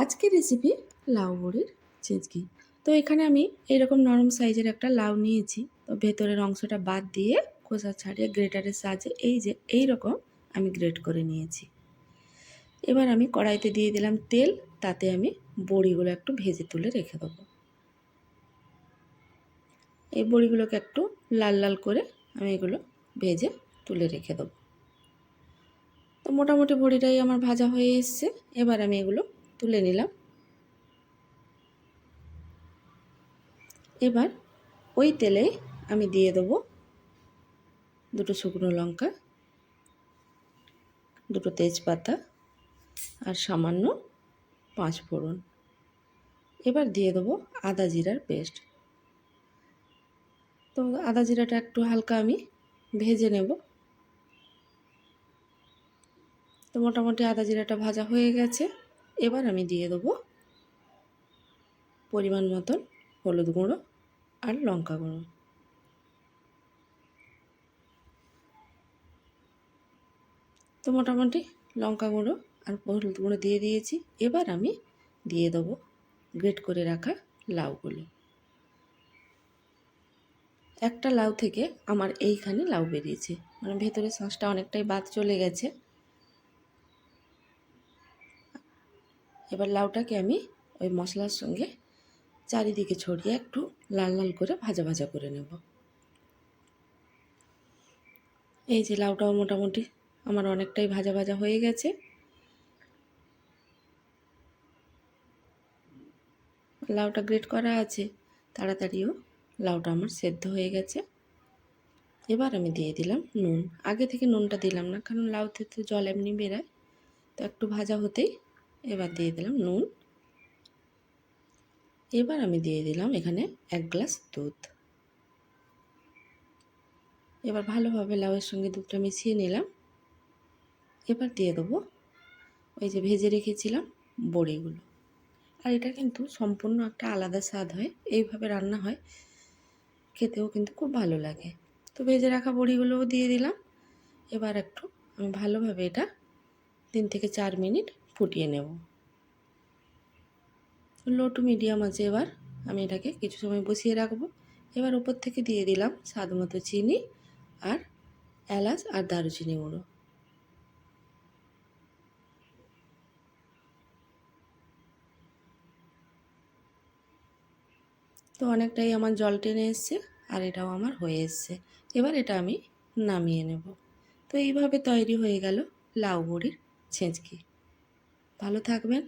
আজকের রেসিপি লাউ বড়ির চেঁচকি তো এখানে আমি এরকম নরম সাইজের একটা লাউ নিয়েছি। তো ভেতরের অংশটা বাদ দিয়ে খোসা ছাড়িয়ে গ্রেটারের সাহায্যে এই যে এই রকম আমি গ্রেট করে নিয়েছি। এবার আমি কড়াইতে দিয়ে দিলাম তেল, তাতে আমি বড়িগুলো একটু ভেজে তুলে রেখে দেবো। এই বড়িগুলোকে একটু লাল লাল করে আমি এগুলো ভেজে তুলে রেখে দেবো। তো মোটামুটি বড়িটাই আমার ভাজা হয়ে এসছে। এবার আমি এগুলো তুলে নিলাম। এবার ওই তেলে আমি দিয়ে দেবো দুটো শুকনো লঙ্কা, দুটো তেজপাতা আর সামান্য পাঁচ ফোড়ন। এবার দিয়ে দেবো আদা জিরার পেস্ট। তো আদা জিরাটা একটু হালকা আমি ভেজে নেব। তো মোটামুটি আদা জিরাটা ভাজা হয়ে গেছে। এবার আমি দিয়ে দেবো পরিমাণ মতন হলুদ গুঁড়ো আর লঙ্কা গুঁড়ো। তো মোটামুটি লঙ্কা গুঁড়ো আর হলুদ গুঁড়ো দিয়ে দিয়েছি। এবার আমি দিয়ে দেবো গ্রেট করে রাখা লাউগুলো। একটা লাউ থেকে আমার এইখানে লাউ বেরিয়েছে। মানে ভেতরে শাঁসটা অনেকটাই বাদ চলে গেছে। এবার লাউটাকে আমি ওই মশলার সঙ্গে চারিদিকে ছড়িয়ে একটু লাল লাল করে ভাজা ভাজা করে নেব। এই যে লাউটাও মোটামুটি আমার অনেকটাই ভাজা ভাজা হয়ে গেছে। লাউটা গ্রেট করা আছে, তাড়াতাড়িও লাউটা আমার সেদ্ধ হয়ে গেছে। এবার আমি দিয়ে দিলাম নুন। আগে থেকে নুনটা দিলাম না, কারণ লাউতে তো জল এমনি বেরায়, তো একটু ভাজা হতেই এবার দিয়ে দিলাম নুন। এবার আমি দিয়ে দিলাম এখানে এক গ্লাস দুধ। এবার ভালোভাবে লাউয়ের সঙ্গে দুধটা মিশিয়ে নিলাম। এবার দিয়ে দেবো ওই যে ভেজে রেখেছিলাম বড়িগুলো। আর এটা কিন্তু সম্পূর্ণ একটা আলাদা স্বাদ হয়, এইভাবে রান্না হয়। খেতেও কিন্তু খুব ভালো লাগে। তো ভেজে রাখা বড়িগুলোও দিয়ে দিলাম। এবার একটু আমি ভালোভাবে এটা তিন থেকে চার মিনিট ফুটিয়ে নেব। লো টু মিডিয়াম আছে এবার। আমি এটাকে কিছু সময় বসিয়ে রাখব। এবার ওপর থেকে দিয়ে দিলাম স্বাদ মতো চিনি আর এলাচ আর দারুচিনি গুঁড়ো। তো অনেকটাই আমার জল টেনে এসছে আর এটাও আমার হয়ে এসছে। এবার এটা আমি নামিয়ে নেব। তো এইভাবে তৈরি হয়ে গেল লাউ বড়ির ছেঁচকি। ভালো থাকবেন